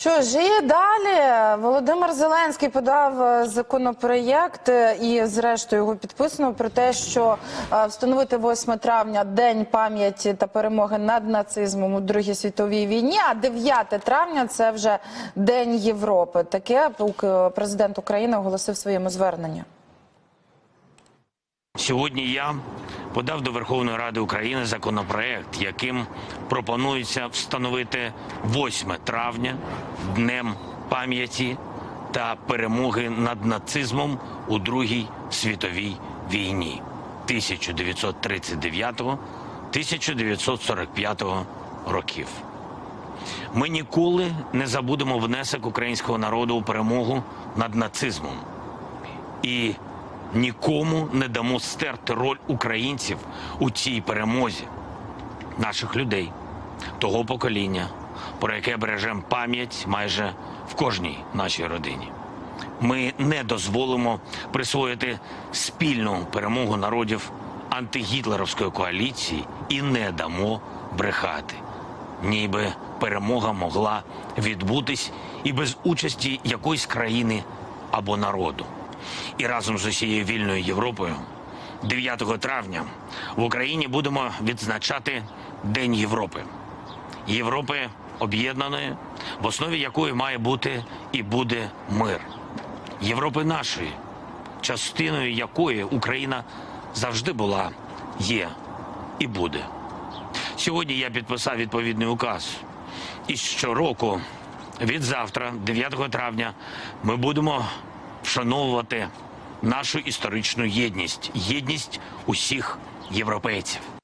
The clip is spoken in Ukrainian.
Що ж, і далі Володимир Зеленський подав е, законопроєкт е, і, зрештою, його підписано про те, що е, встановити 8 травня День пам'яті та перемоги над нацизмом у Другій світовій війні. А 9 травня це вже День Європи. Таке президент України оголосив своєму зверненні. Сьогодні я подав до Верховної Ради України законопроект, яким пропонується встановити 8 травня днем пам'яті та перемоги над нацизмом у Другій світовій війні 1939-1945 років. Ми ніколи не забудемо внесок українського народу у перемогу над нацизмом і нікому не дамо стерти роль українців у цій перемозі, наших людей, того покоління, про яке бережемо пам'ять майже в кожній нашій родині. Ми не дозволимо присвоїти спільну перемогу народів антигітлерівської коаліції і не дамо брехати, ніби перемога могла відбутись і без участі якоїсь країни або народу. І разом з усією вільною Європою 9 травня в Україні будемо відзначати День Європи. Європи об'єднаної, в основі якої має бути і буде мир. Європи нашої, частиною якої Україна завжди була, є і буде. Сьогодні я підписав відповідний указ. І щороку, від завтра, 9 травня, ми будемо вшановувати нашу історичну єдність, єдність усіх європейців.